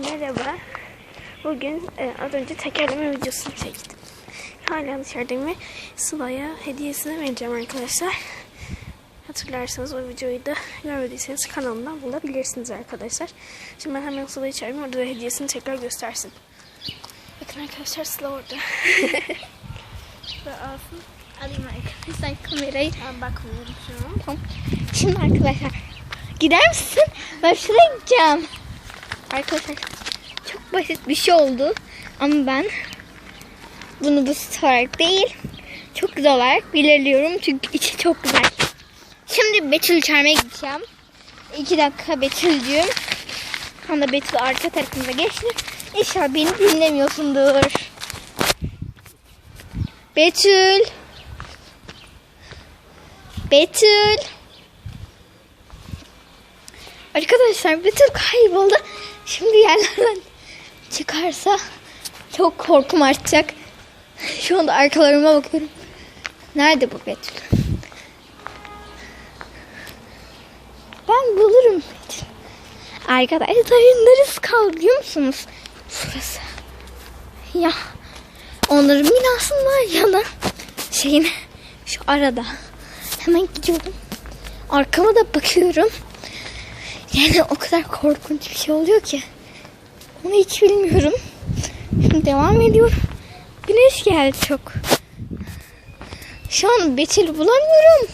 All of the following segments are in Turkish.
Merhaba. Bugün e, az önce tekerleme videosunu çektim. Hala dışarıdayım ve Sıla'ya hediyesini vereceğim arkadaşlar. Hatırlarsanız o videoyu da görmediyseniz kanalımdan bulabilirsiniz arkadaşlar. Şimdi ben hemen Sıla'yı çağırayım. Orada da hediyesini tekrar göstersin. Bakın arkadaşlar Sıla orada. Sıla alsın. Alayım arkadaşlar kamerayı. Ben bakmıyorum şu an. Tamam. Şimdi arkadaşlar gider misin? Ben şuraya gideceğim. Arkadaşlar çok basit bir şey oldu. Ama ben bunu basit olarak değil çok güzel olarak belirliyorum. Çünkü içi çok güzel. Şimdi Betül çağırmaya gideceğim. İki dakika Betül'cüğüm. Şu anda Betül arka tarafımıza geçti. İnşallah beni dinlemiyorsundur. Betül. Betül. Arkadaşlar Betül kayboldu. Şimdi yerlerden çıkarsa çok korkum artacak. Şu anda arkalarıma bakıyorum. Nerede bu Betül? Ben bulurum Betül. Arkadaşlar neresi kaldı biliyor musunuz? Şurası. Ya onların binasının var ya da şeyin şu arada. Hemen gidiyorum. Arkama da bakıyorum. Yani o kadar korkunç bir şey oluyor ki. Onu hiç bilmiyorum. Şimdi devam ediyorum. Güneş geldi çok. Şu an Betül'ü bulamıyorum.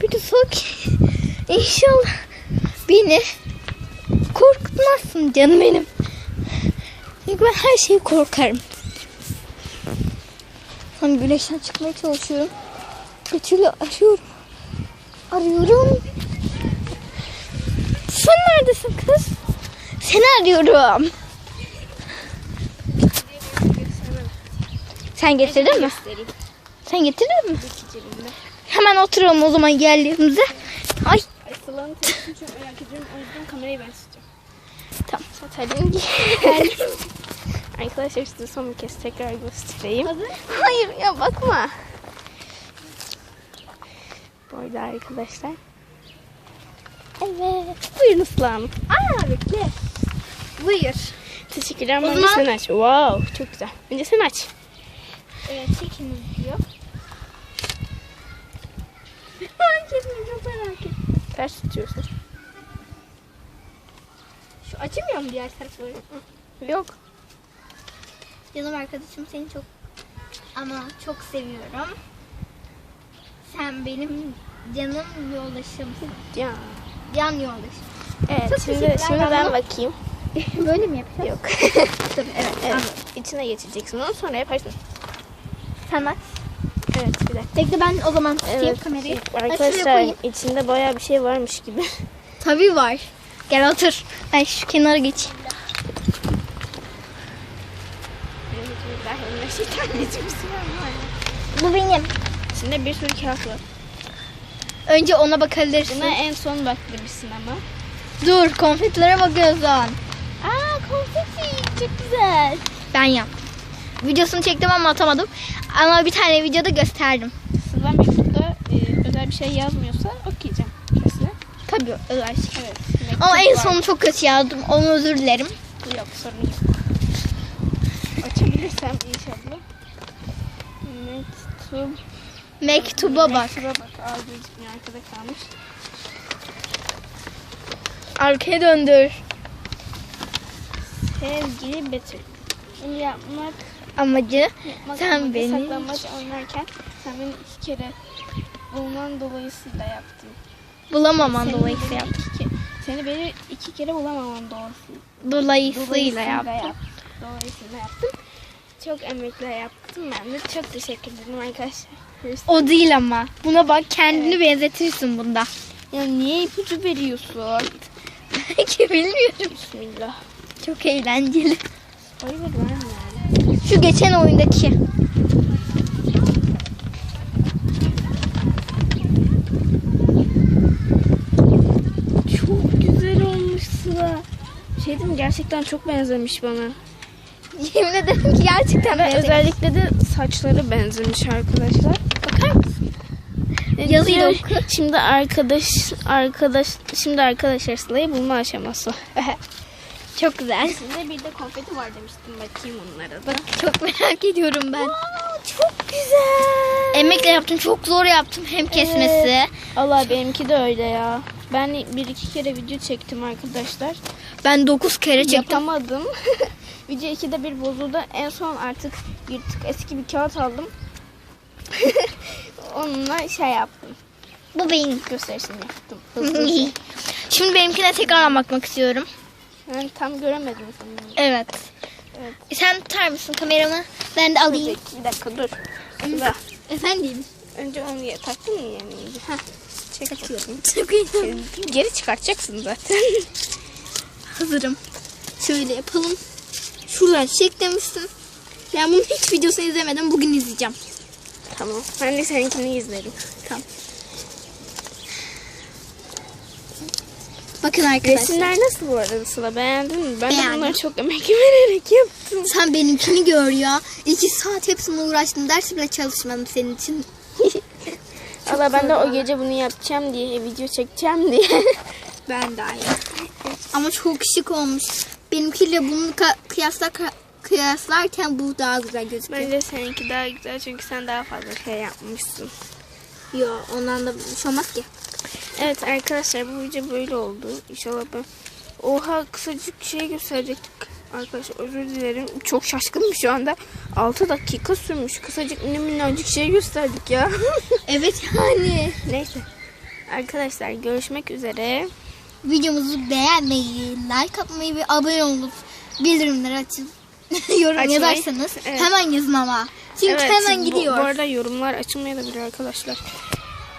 Bir de soğuk. İnşallah beni korkutmazsın canım benim. Çünkü ben her şeyi korkarım. Hani güneşten çıkmaya çalışıyorum. Betül'ü arıyorum. Arıyorum. Sen neredesin kız? Seni arıyorum. Sen getirdin mi? Sen getirdin mi? Hemen oturalım o zaman yerlerimize. Ay Sıla'nın tepkisini çok merak ediyorum. O yüzden kamerayı ben tutacağım. tamam. Satalım gel. Arkadaşlar size son bir kez tekrar göstereyim. Hayır ya bakma. Bu arada arkadaşlar. Evet. Buyurun ıslanım. Aa bekle. Buyur. Teşekkürler. Önce zaman- sen aç. Wow çok güzel. Önce sen aç. Evet çekiniz diyor. Kendimi çok merak ettim. Ters tutuyorsun. Şu açılmıyor mu diğer tarafları? Yok. Canım arkadaşım seni çok ama çok seviyorum. Sen benim canım yoldaşımsın. Ya. Can yoldaşım. Evet Çok şimdi, şimdi Ben ben bakayım. Böyle mi yapacağız? Yok. Tabii evet. evet. anladım. İçine geçeceksin onu sonra yaparsın. Sen aç. Evet bir dakika. Bekle ben o zaman tutayım Evet. kamerayı. Arkadaşlar içinde bayağı bir şey varmış gibi. Tabii var. Gel otur. Ben şu kenara geçeyim. Bu benim. İçinde bir sürü kağıt var. Önce ona bakabilirsin. Buna en son baktırmışsın ama. Dur konfetilere bakıyorsun. Aa konfeti çok güzel. Ben yaptım. Videosunu çektim ama atamadım. Ama bir tane videoda gösterdim. Sıla mektupta e, özel bir şey yazmıyorsa okuyacağım. Kesin. Tabii öyle şey. Evet. Ama en son sonu çok kötü yazdım. Onu özür dilerim. Yok sorun yok. Açabilirsem inşallah. Mektup. Mektuba bak. Mektuba bak. Aa gözükmüyor arkada kalmış. Arkaya döndür. Sevgili Betül. Bunu yapmak, Amacı yapmak Sen amacı beni- saklambaç oynarken sen beni iki kere bulman dolayısıyla yaptın. bulamaman Seni dolayısıyla yaptım. iki Seni beni iki kere bulamamam doğrusu. Dolayısıyla yaptım. Dolayısıyla yaptım. Çok emekle yaptım ben de. Çok teşekkür ederim arkadaşlar. O değil ama. Buna bak kendini benzetirsin bunda. Ya niye ipucu veriyorsun? Ki bilmiyorum. Bismillah. Çok eğlenceli. Şu geçen oyundaki. Çok güzel olmuş Sıla. Şey diyeyim mi? gerçekten çok benzemiş bana. Yemin ederim ki gerçekten Ve benzemiş. özellikle de saçları benzemiş arkadaşlar. Bakar mısın? Yazıyı da oku. Şimdi arkadaş arkadaş şimdi arkadaşlar Sıla'yı bulma aşaması. Çok güzel. İçinde bir de konfeti var demiştim. Bakayım onlara da. Çok merak ediyorum ben. çok güzel. Emekle yaptım. Çok zor yaptım. Hem kesmesi. Allah benimki de öyle ya. Ben bir iki kere video çektim arkadaşlar. Ben 9 kere çektim. Yapamadım. video ikide bir bozuldu. En son artık yırtık eski bir kağıt aldım. Onunla şey yaptım. Bu benim. Gösterisini yaptım. Hızlıca. Şimdi benimkine tekrardan bakmak istiyorum. ben tam göremedim sanırım. Evet. Evet. Sen tutar mısın kameramı? Ben de alayım. Bir dakika dur. Sıra. Efendim. Önce onu taktın mı yani? Heh. Çek atıyorum. Çok iyi. Geri çıkartacaksın zaten. Hazırım. Şöyle yapalım. Şuradan çek demiştim. Ben bunun hiç videosunu izlemedim. Bugün izleyeceğim. tamam. Ben de seninkini izlerim. Tamam. Bakın arkadaşlar. Resimler nasıl bu arada Sıla? Beğendin mi? Ben Beğendim. bunları çok emek vererek yaptım. Sen benimkini gör ya. İki saat hepsine uğraştım. Ders bile çalışmadım senin için. Allah ben de o gece bunu yapacağım diye, video çekeceğim diye. Ben de aynı. Ama çok şık olmuş. Benimkiyle bunu kıyasla kıyaslarken bu daha güzel gözüküyor. Bence seninki daha güzel çünkü sen daha fazla şey yapmışsın. Yo ondan da bir şey olmaz ki. Evet arkadaşlar bu video böyle oldu. İnşallah ben... Oha kısacık şey gösterecektik. Arkadaşlar özür dilerim. Çok şaşkınım şu anda. 6 dakika sürmüş. Kısacık mini minnacık şey gösterdik ya. Evet yani. Neyse. Arkadaşlar görüşmek üzere. Videomuzu beğenmeyi, like atmayı ve abone olup bildirimleri açın. Yorum Açmayı, yazarsanız evet. hemen yazın ama. Çünkü Evet, hemen bu- gidiyor. Bu, arada yorumlar açılmayabilir arkadaşlar.